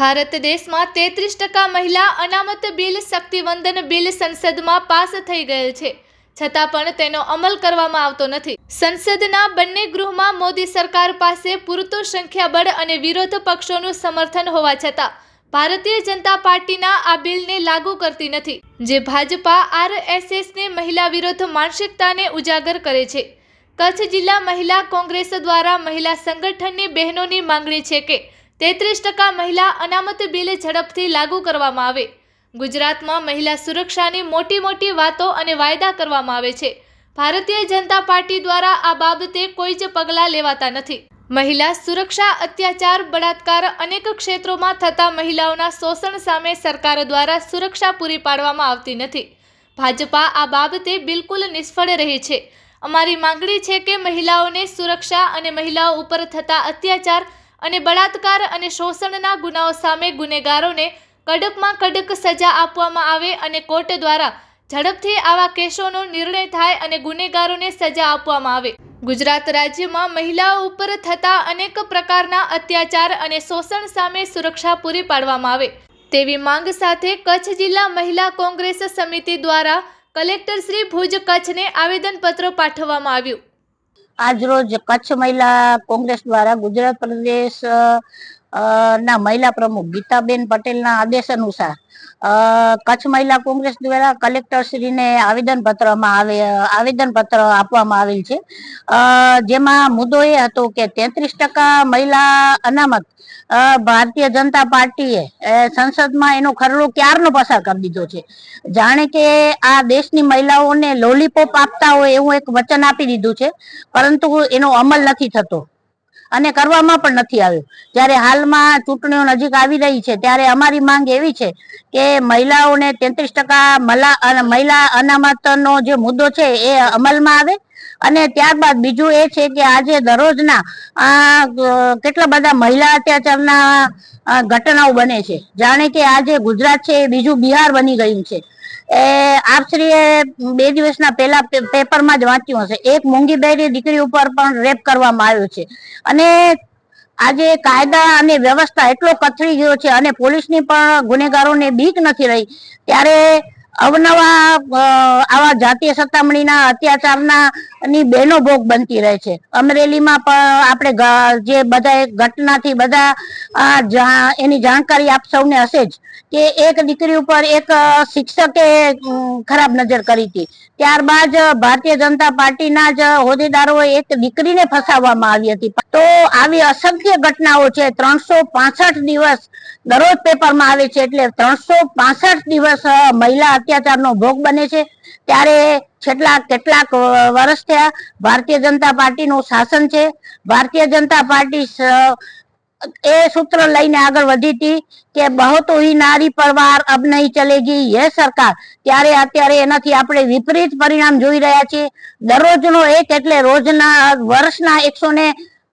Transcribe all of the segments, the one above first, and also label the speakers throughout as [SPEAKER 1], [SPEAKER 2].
[SPEAKER 1] ભારત દેશમાં તેત્રીસ ટકા મહિલા અનામત બિલ, શક્તિવંદન બિલ સંસદમાં પાસ થઈ ગયેલ છે. છતાં પણ તેનો અમલ કરવામાં આવતો નથી. સંસદના બંને ગૃહમાં મોદી સરકાર પાસે પૂરતું સંખ્યાબળ અને વિરોધ પક્ષોનું સમર્થન હોવા છતાં, ભારતીય જનતા પાર્ટીના આ બિલને લાગુ કરતી નથી, જે ભાજપા, આરએસએસને મહિલા વિરોધ માનસિકતાને ઉજાગર કરે છે. કચ્છ જિલ્લા મહિલા કોંગ્રેસ દ્વારા મહિલા સંગઠનની બહેનોની માંગણી છે કે તેત્રીસ ટકા મહિલા અનામત બિલ ઝડપથી લાગુ કરવામાં આવે. ગુજરાતમાં મહિલા સુરક્ષાની મોટી મોટી વાતો અને વાયદા કરવામાં આવે છે. ભારતીય જનતા પાર્ટી દ્વારા આ બાબતે કોઈ જ પગલાં લેવાતા નથી. મહિલા સુરક્ષા અત્યાચાર, બળાત્કાર અનેક ક્ષેત્રોમાં થતા મહિલાઓના શોષણ સામે સરકાર દ્વારા સુરક્ષા પૂરી પાડવામાં આવતી નથી. ભાજપા આ બાબતે બિલકુલ નિષ્ફળ રહી છે. અમારી માંગણી છે કે મહિલાઓને સુરક્ષા અને મહિલાઓ ઉપર થતા અત્યાચાર અને બળાત્કાર અને શોષણના ગુનાઓ સામે ગુનેગારોને કડકમાં કડક સજા આપવામાં આવે અને કોર્ટ દ્વારા ઝડપથી આવા કેસોનો નિર્ણય થાય અને ગુનેગારોને સજા આપવામાં આવે. ગુજરાત રાજ્યમાં મહિલાઓ ઉપર થતા અનેક પ્રકારના અત્યાચાર અને શોષણ સામે સુરક્ષા પૂરી પાડવામાં આવે. તેવી માંગ સાથે કચ્છ જિલ્લા મહિલા કોંગ્રેસ સમિતિ દ્વારા કલેક્ટર શ્રી ભુજ કચ્છને આવેદનપત્ર પાઠવવામાં આવ્યું.
[SPEAKER 2] આજરોજ કચ્છ મહિલા કોંગ્રેસ દ્વારા ગુજરાત પ્રદેશ ના, મહિલા પ્રમુખ, ગીતાબેન પટેલના આદેશ અનુસાર. કચ્છ મહિલા કોંગ્રેસ દ્વારા કલેક્ટર શ્રીને આવેદન પત્રમાં આવે આવેદન પત્ર આપવામાં આવેલ છે. જેમાં મુદ્દો એ હતો કે તેત્રીસ ટકા મહિલા અનામત ભારતીય જનતા પાર્ટીએ સંસદમાં એનો ખરડો ક્યારનો પસાર કરી દીધો છે? જાણે કે આ દેશની મહિલાઓને લોલીપોપ આપતા હોય એવું એક વચન આપી દીધું છે, પરંતુ એનો અમલ નથી થતો. અને કરવામાં પણ નથી આવ્યો. જ્યારે હાલમાં ચૂંટણીઓ નજીક આવી રહી છે, ત્યારે અમારી માંગ એવી છે કે મહિલાઓને તેત્રીસ ટકા મહિલા અનામતનો જે મુદ્દો છે એ અમલમાં આવે. અને ત્યારબાદ બીજું એ છે કે આજે દરરોજના આ કેટલા બધા મહિલા અત્યાચારના ઘટનાઓ બને છે. જાણે કે આજે ગુજરાત છે એ બીજું બિહાર બની ગયું છે. એ આપશ્રીએ બે દિવસના પહેલા પેપરમાં જ વાંચ્યું હશે. એક મોંઘી બહેરી દીકરી ઉપર પણ રેપ કરવામાં આવ્યો છે. અને આજે કાયદા અને વ્યવસ્થા એટલો કથળી ગયો છે અને પોલીસની પણ ગુનેગારોને બીક નથી રહી, ત્યારે અવનવા આવા જાતીય સતામણીના અત્યાચારના ની બહેનો ભોગ બનતી રહે છે. અમરેલીમાં પણ આપણે જે બધા ઘટનાથી બધા એની જાણકારી આપ સૌને હશે જ કે એક દીકરી ઉપર એક શિક્ષકે ખરાબ નજર કરી હતી. ત્યારબાદ ભારતીય જનતા પાર્ટીના જ હોદ્દેદારોએ એક દીકરીને ફસાવવામાં આવી હતી. તો આવી અસંખ્ય ઘટનાઓ છે. ત્રણસો પાસઠ દિવસ દરરોજ પેપરમાં આવે છે. એટલે ત્રણસો પાસઠ દિવસ મહિલા અત્યાચારનો ભોગ બને છે. ત્યારે છેલ્લા કેટલાક વર્ષ થયા ભારતીય જનતા પાર્ટીનું શાસન છે. ભારતીય જનતા પાર્ટી એ સૂત્ર લઈને આગળ વધી હતી કે બહુ તો નારી પરવાર અબ નહીં ચલેગી, હે સરકાર? ત્યારે અત્યારે એનાથી આપણે વિપરીત પરિણામ જોઈ રહ્યા છીએ. દરરોજનો એક એટલે રોજના વર્ષના એકસો ને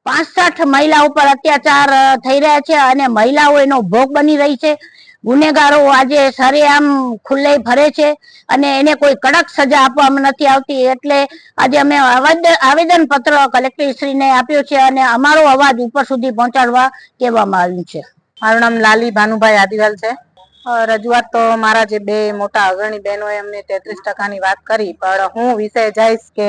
[SPEAKER 2] પાસઠ મહિલા ઉપર અત્યાચાર થઈ રહ્યા છે અને મહિલાઓ એનો ભોગ બની રહી છે. ગુનેગારો આજે સરેઆમ ખુલ્લે ફરે છે અને એને કોઈ કડક સજા આપવામાં નથી આવતી. એટલે આજે અમે આવેદન પત્ર કલેક્ટરશ્રીને આપ્યો છે અને અમારો અવાજ ઉપર સુધી પહોંચાડવા કહેવામાં આવ્યું છે.
[SPEAKER 3] મારું નામ લાલી ભાનુભાઈ આદિવાલ છે. રજૂઆત તો મારા જે બે મોટા અગ્રણી બહેનોએ અમને તેત્રીસ ટકાની વાત કરી, પણ હું વિષય જઈશ કે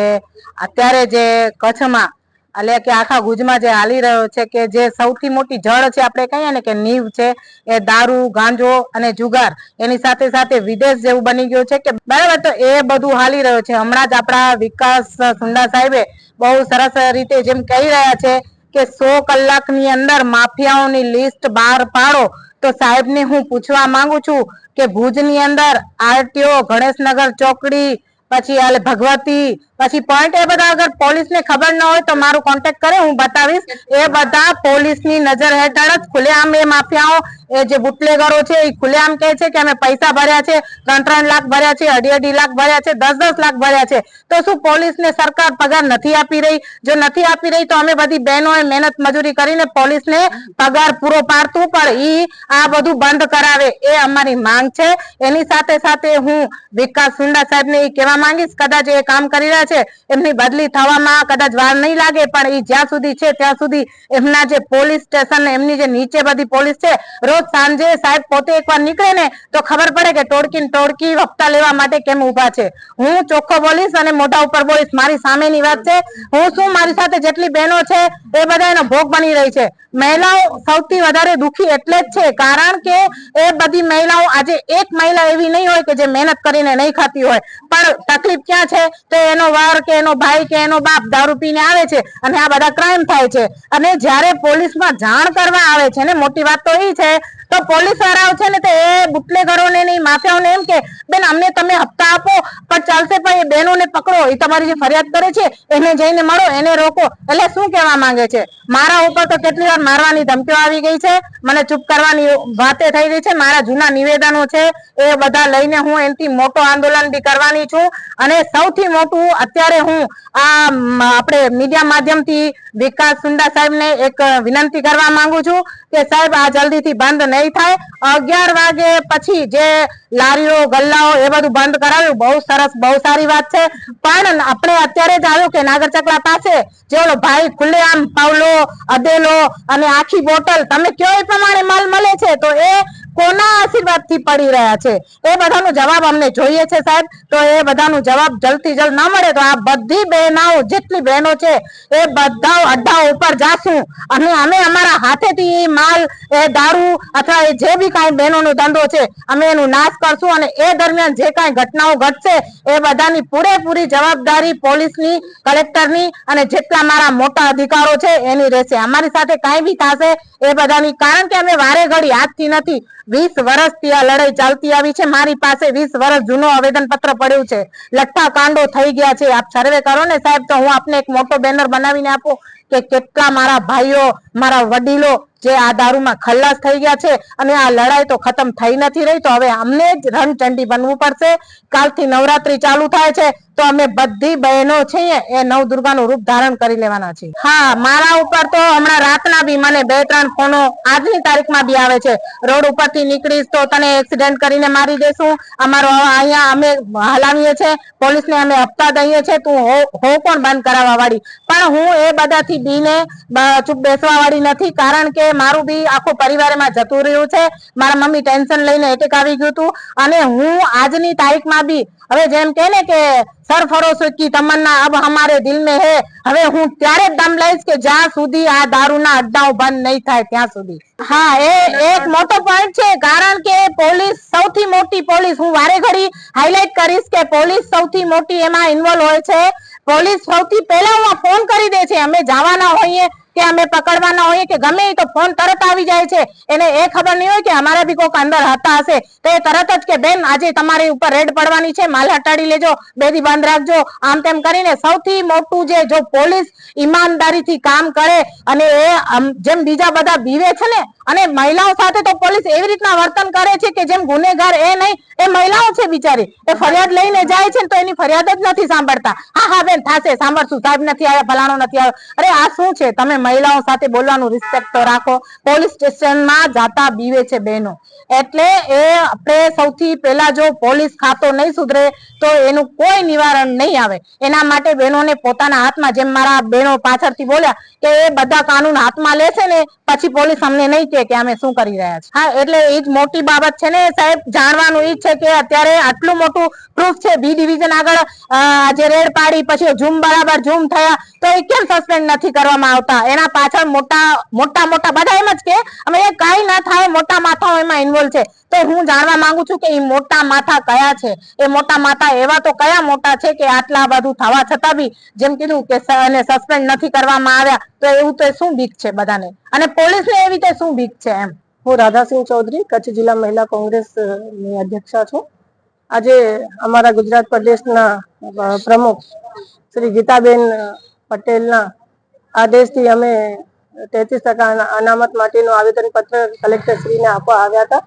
[SPEAKER 3] અત્યારે જે કચ્છમાં એટલે કે આખા ગુજમાં જે હાલી રહ્યો છે કે જે સૌથી મોટી જળ છે આપણે કહીએ ને કે નીવ છે, એ દારૂ, ગાંજો અને જુગાર, એની સાથે સાથે વિદેશ જેવું બની ગયું છે કે બરાબર, તો એ બધું હાલી રહ્યો છે. હમણાં જ આપણા વિકાસ સુંડા સાહેબે બહુ સરસ રીતે જેમ કહી રહ્યા છે કે સો કલાકની અંદર માફિયાઓની લિસ્ટ બહાર પાડો. તો સાહેબને હું પૂછવા માંગુ છું કે ભુજની અંદર આરટીઓ, ગણેશનગર ચોકડી પછી આલે ભગવતી, પછી પોઈન્ટ એ બધા અગર પોલીસ ને ખબર ન હોય તો મારું કોન્ટેક્ટ કરે, હું બતાવીશ. એ બધા પોલીસની નજર હેઠળ જ ખુલ્લેઆમ એ માફિયાઓ એ જે બુટલેગરો છે એ ખુલ્લેઆમ કહે છે કે અમે પૈસા ભર્યા છે ત્રણ ત્રણ લાખ ભર્યા છે અઢી અઢી લાખ ભર્યા છે દસ દસ લાખ ભર્યા છે. તો શું પોલીસને સરકાર પગાર નથી આપી રહી? જો નથી આપી રહી તો અમે બધી બહેનોએ મહેનત મજૂરી કરીને પોલીસને પગાર પૂરો પાડતું, પણ ઈ આ બધું બંધ કરાવે એ અમારી માંગ છે. એની સાથે સાથે હું વિકાસ સુંડા સાહેબને એ કહેવા માંગીશ, કદાચ એ કામ કરી રહ્યા છે, એમની બદલી થવામાં કદાચ વાર નહીં લાગે, પણ એ જ્યાં સુધી છે ત્યાં સુધી એમના જે પોલીસ સ્ટેશન એમની જે નીચે બધી પોલીસ છે, રોજ રોજ સાંજે સાહેબ પોતે એકવાર નીકળે ને તો ખબર પડે કે ટોળકી ટોળકી હપ્તા લેવા માટે કેમ ઊભા છે. હું ચોખ્ખો બોલીશ અને મોઢા ઉપર બોલીશ. મારી સામેની વાત છે. હું શું મારી સાથે જેટલી બહેનો છે એ બધા એનો ભોગ બની રહી છે. મહિલાઓ સૌથી વધારે દુખી એટલે જ છે. કારણ કે એ બધી મહિલાઓ આજે એક મહિલા એવી નહીં હોય કે જે મહેનત કરીને નહીં ખાતી હોય. પણ તકલીફ ક્યાં છે? તો એનો વર કે એનો ભાઈ કે એનો બાપ દારૂ પીને આવે છે અને આ બધા ક્રાઇમ થાય છે. અને જ્યારે પોલીસમાં જાણ કરવા આવે છે ને, મોટી વાત તો એ છે તો પોલીસ વાળાઓ છે ને તે બુટલેગરોને નહીં માફિયાઓને એમ કે, બેન, અમને તમે હપ્તા આપો, પણ ચાલશે પણ એ બહેનોને પકડો, એ તમારી જે ફરિયાદ કરે છે, એને જઈને મળો, એને રોકો. એટલે શું કહેવા માંગે છે? મારા ઉપર તો કેટલી વાર મારવાની ધમકીઓ આવી ગઈ છે, મને ચૂપ કરવાની વાતે થઈ ગઈ છે, મારા જૂના નિવેદનો છે, એ બધા લઈને હું એનથી મોટો આંદોલન બી કરવાની છું, અને સૌથી મોટું અત્યારે હું આ આપણે મીડિયા માધ્યમથી વિકાસ સુંડા સાહેબને એક વિનંતી કરવા માંગુ છું કે સાહેબ, આ જલ્દીથી બંધ નહીં થાય. અગિયાર વાગે પછી જે લારીઓ, ગલ્લાઓ એ બધું બંધ કરાવ્યું બહુ સરસ, બહુ સારી વાત છે. પણ આપણે અત્યારે જ આવ્યું કે નાગર ચકલા પાસે. જે ઓલો ભાઈ ખુલ્લેઆમ, પાવલો, અદેલો અને આખી બોટલ. તમે કયો એ પ્રમાણે માલ મળે છે? તો એ કોના આશીર્વાદથી પડી રહ્યા છે? એ બધાનો જવાબ અમને જોઈએ છે સાહેબ. તો એ બધાનો જવાબ જલ્દી જલ્દ ના મળે તો આ બધી બહેનાઓ, જેટલી બહેનો છે, એ બધા અડ્ડા ઉપર જાશું. અને અમે અમારા હાથેથી એ માલ, એ દારૂ અથવા એ જે બી કાંઈ બહેનોનો ધંધો છે, અમે એનું નાશ કરશું અને એ દરમિયાન જે કાંઈ ઘટનાઓ ઘટશે, એ બધાની પૂરેપૂરી જવાબદારી પોલીસની, કલેક્ટરની અને જેટલા મારા મોટા અધિકારો છે, એની રહેશે. અમારી સાથે કાંઈ બી થશે, એ બધાની, કારણ કે અમે વારે ઘડી આજથી નથી વીસ વર્ષથી આ લડાઈ ચાલતી આવી છે. મારી પાસે વીસ વર્ષ જૂનો આવેદન પત્ર પડ્યું છે. લઠ્ઠા કાંડો થઈ ગયા છે. આપ સર્વે કરો ને સાહેબ, તો હું આપને એક મોટો બેનર બનાવીને આપું કે કેટલા મારા ભાઈઓ, મારા વડીલો જે આ દારૂમાં ખલ્લાસ થઈ ગયા છે અને આ લડાઈ તો ખતમ થઈ નથી રહી, તો હવે અમને જ રણચંડી બનવું પડશે. કાલથી નવરાત્રી ચાલુ થાય છે. તો અમે બધી બહેનો છીએ એ નવ દુર્ગાનું રૂપ ધારણ કરી લેવાના છે. હા, મારા ઉપર તો હમણાં રાતના બી મને બે ત્રણ ફોનો આજની તારીખમાં બી આવે છે. રોડ ઉપરથી નીકળીશ તો તને એક્સિડન્ટ કરીને મારી દેશું. અમારો અહીંયા અમે હલાવીએ છે. પોલીસને અમે હપ્તા દઈએ છે. તું હો કોણ બંધ કરાવવા વાળી પણ હું એ બધાથી બીને ચૂપ બેસવા વાળી નથી. કારણ કે મારું બી આખું પરિવારમાં જતું રહ્યું છે. મારા મમ્મી ટેન્શન લઈને એટેક આવી ગયું હતું અને હું આજની તારીખમાં બી, હવે જેમ કે ને કે સરફરોશ કી તમન્ના અબ હમારે દિલ મે હે. હવે હું ત્યારે દમ લઈશ કે જ્યાં સુધી આ દારૂના અડ્ડાઓ બંધ નહીં થાય ત્યાં સુધી. હા, એ એક મોટો પોઈન્ટ છે, કારણ કે પોલીસ સૌથી મોટી પોલીસ, હું વારે ઘડી હાઇલાઇટ કરીશ કે પોલીસ સૌથી મોટી એમાં ઇન્વોલ્વ હોય છે. પોલીસ સૌથી પહેલા ફોન કરી દે છે, અમે જવાના હોઈએ કે અમે પકડવાના હોઈએ કે ગમે તો ફોન તરત આવી જાય છે. એને એ ખબર નહીં હોય કે અમારા બી કોઈક અંદર હતા હશે. તો એ તરત જ કે, બેન, આજે તમારી ઉપર રેડ પડવાની છે, માલ હટાડી લેજો, બેદી બંધ રાખજો. આમ તેમ કરીને સૌથી મોટું જે, જો પોલીસ ઈમાનદારીથી કામ કરે અને એ જેમ બીજા બધા બીવે છે ને, અને મહિલાઓ સાથે તો પોલીસ એવી રીતના વર્તન કરે છે કે જેમ ગુનેગાર એ નહીં, એ મહિલાઓ છે બિચારી. એ ફરિયાદ લઈને જાય છે તો એની ફરિયાદ જ નથી સાંભળતા. હા હા, બેન, થાશે, સાંભળશું, સાહેબ નથી આવ્યા, ફલાણો નથી આવ્યો. અરે, આ શું છે? તમે મહિલાઓ સાથે બોલવાનું રિસ્પેક્ટ તો રાખો. પોલીસ સ્ટેશનમાં જાતા બીવે છે બહેનો. એટલે એ આપણે સૌથી પહેલા જો પોલીસ ખાતો નહીં સુધરે, તો એનું કોઈ નિવારણ નહીં આવે. એના માટે બહેનોને પોતાના હાથમાં, જેમ મારા બહેનો પાછળથી બોલ્યા કે એ બધા કાનૂન હાથમાં લેશે ને, પછી પોલીસ અમને નહીં કે અમે શું કરી રહ્યા છે હા, એટલે એ જ મોટી બાબત છે ને સાહેબ, જાણવાનું એ છે કે અત્યારે આટલું મોટું પ્રૂફ છે. બી ડિવિઝન આગળ આજે રેડ પાડી, પછી ઝૂમ બરાબર ઝૂમ થયા, તો એ કેમ સસ્પેન્ડ નથી કરવામાં આવતા? એના પાછળ મોટા મોટા મોટા બધા એમ જ કે અમે એ કાંઈ ના થાય, મોટા માથાઓ એમાં ઇન્વોલ્વ છે. તો હું જાણવા માંગુ છું કે એ મોટા માથા કયા છે? એ મોટા માથા એવા તો કયા મોટા છે કે આટલા બધું થવા છતાં બી જેમ કીધું કે એને સસ્પેન્ડ નથી કરવામાં આવ્યા, તો એવું તો શું બીક છે બધાને? અને પોલીસને એવી તો શું બીક છે એમ?
[SPEAKER 4] હું રાધાસિંહ ચૌધરી, કચ્છ જિલ્લા મહિલા કોંગ્રેસની અધ્યક્ષા છું. આજે અમારા ગુજરાત પ્રદેશના પ્રમુખ શ્રી ગીતાબેન પટેલના આદેશથી અમે તેત્રીસ ટકા અનામત માટેનું આવેદન પત્ર કલેક્ટર શ્રીને આપવા આવ્યા હતા.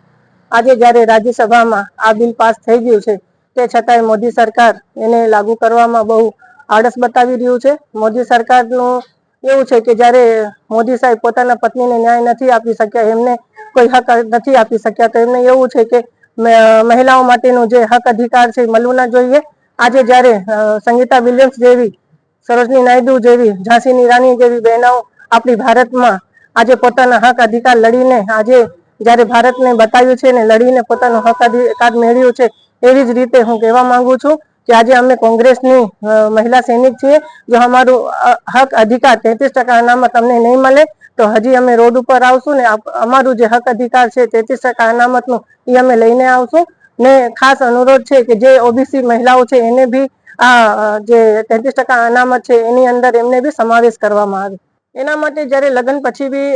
[SPEAKER 4] આજે જ્યારે રાજ્યસભામાં આ બિલ પાસ થઈ ગયું છે, તે છતાંય મોદી સરકાર એને લાગુ કરવામાં બહુ આળસ બતાવી રહ્યું છે. મોદી સરકારનું એવું છે કે જ્યારે મોદી સાહેબ પોતાના પત્નીને ન્યાય નથી આપી શક્યા, એમને કોઈ હક નથી આપી શક્યા, તો એમને એવું છે કે મહિલાઓ માટેનું જે હક અધિકાર છે મળવું ના જોઈએ. આજે જ્યારે સંગીતા વિલિયમ્સ જેવી સરોજની નાયડુ જેવી, ઝાંસીની રાણી જેવી બહેનો આપણી ભારતમાં આજે પોતાના હક અધિકાર લડીને, આજે જ્યારે ભારતને બતાવ્યું છે ને લડીને પોતાનો હક અધિકાર મેળવ્યું છે, એવી જ રીતે હું કહેવા માંગુ છું કે આજે અમે કોંગ્રેસની મહિલા સૈનિક છીએ, જો અમારું હક અધિકાર તેત્રીસ ટકા અનામત અમને નહીં મળે, તો હજી અમે રોડ ઉપર આવશું ને અમારું જે હક અધિકાર છે તેત્રીસ ટકા અનામતનું એ અમે લઈને આવશું. ને ખાસ અનુરોધ છે કે જે ઓબીસી મહિલાઓ છે એને બી આ જે તેત્રીસ ટકા અનામત છે, એની અંદર એમને બી સમાવેશ કરવામાં આવે. એના માટે જ્યારે લગ્ન પછી બી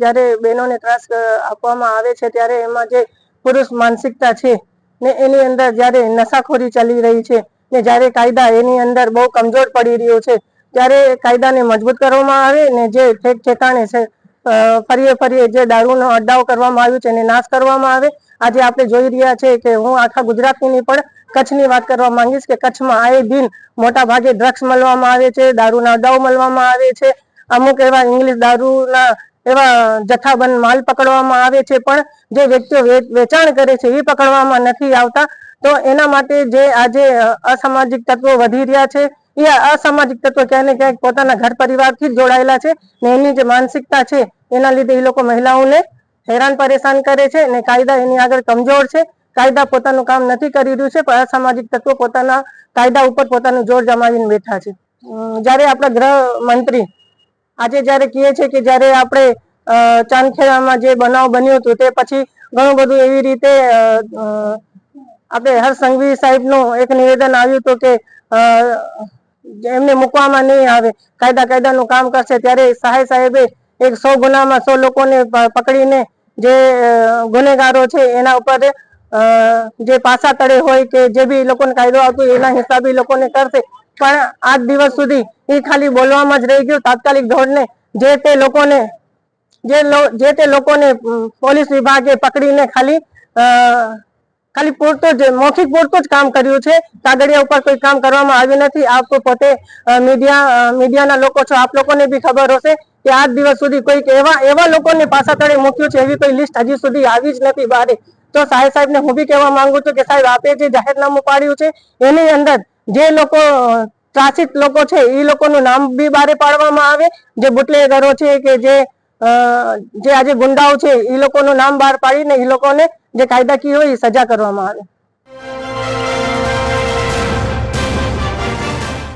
[SPEAKER 4] જ્યારે બહેનોને ત્રાસ આપવામાં આવે છે, ત્યારે એમાં જે પુરુષ માનસિકતા છે, ને એની અંદર જ્યારે નશાખોરી ચાલી રહી છે, ને જ્યારે કાયદા એની અંદર બહુ કમજોર પડી રહ્યો છે, ત્યારે કાયદાને મજબૂત કરવામાં આવે, ને જે ઠેક ઠેકાણે છે ફરીએ ફરીએ જે દારૂનો અડ્ડાઓ કરવામાં આવ્યો છે, એને નાશ કરવામાં આવે. આજે આપણે જોઈ રહ્યા છે કે હું આખા ગુજરાતની પણ કચ્છની વાત કરવા માંગીશ કે કચ્છમાં આએ દિન મોટા ભાગે ડ્રગ્સ મળવામાં આવે છે, દારૂના અગાઉ મળવામાં આવે છે. અમુક એવા ઇંગ્લિશ દારૂના એવા જથ્થાબંધ માલ પકડવામાં આવે છે, પણ જે વ્યક્તિઓ વેચાણ કરે છે, એ પકડવામાં નથી આવતા. તો એના માટે જે આજે અસામાજિક તત્વો વધી રહ્યા છે, એ અસામાજિક તત્વો ક્યાંય ને ક્યાંક પોતાના ઘર પરિવારથી જ જોડાયેલા છે ને એની જે માનસિકતા છે, એના લીધે એ લોકો મહિલાઓને હેરાન પરેશાન કરે છે ને કાયદા એની આગળ કમજોર છે. કાયદા પોતાનું કામ નથી કરી રહ્યું છે, પણ અસામાજિક તત્વો પોતાના કાયદા ઉપર પોતાનું જોર જમાવીને બેઠા છે. જ્યારે આપણા ગૃહ મંત્રી આજે જ્યારે કહે છે કે જ્યારે આપણે ચાંદખેડામાં જે બનાવ બન્યો હતો, તે પછી ઘણું બધું એવી રીતે આપણે હર્ષ સાહેબનું એક નિવેદન આવ્યું હતું કે એમને મૂકવામાં નહીં આવે, કાયદા કાયદાનું કામ કરશે, ત્યારે સહાય સાહેબે એક સો ગુનામાં સો લોકોને પકડીને જે ગુનેગારો છે, એના ઉપર જે પાસા તળે હોય કે જે બી લોકોને કાયદો આવતો એના હિસાબે લોકોને કરશે. પણ આજ દિવસ સુધી એ ખાલી બોલવામાં જ રહી ગયું. તાત્કાલિક ધોરણે જે તે લોકોને, જે તે લોકોને પોલીસ વિભાગે પકડીને ખાલી ખાલી પૂરતું જ, મૌખિક પૂરતું જ કામ કર્યું છે. કાગળિયા ઉપર કોઈ કામ કરવામાં આવ્યું નથી. આપ પોતે મીડિયા મીડિયાના લોકો છો. આપ લોકોને બી ખબર હશે કે આજ દિવસ સુધી કોઈક એવા એવા લોકોને પાછા તળે મૂક્યું છે. એવી કોઈ લિસ્ટ હજી સુધી આવી જ નથી બહાર. તો સાહેબ સાહેબને હું બી કહેવા માંગુ છું કે સાહેબ, આપે જે જાહેરનામું પાડ્યું છે, એની અંદર જે લોકો ત્રાસિત લોકો છે એ લોકોનું નામ બી બારે પાડવામાં આવે. જે બુટલેગરો છે કે જે જે આજે ગુંડાઓ છે એ લોકોનું નામ બહાર પાડીને એ લોકોને જે કાયદાકીય હોય એ સજા કરવામાં આવે.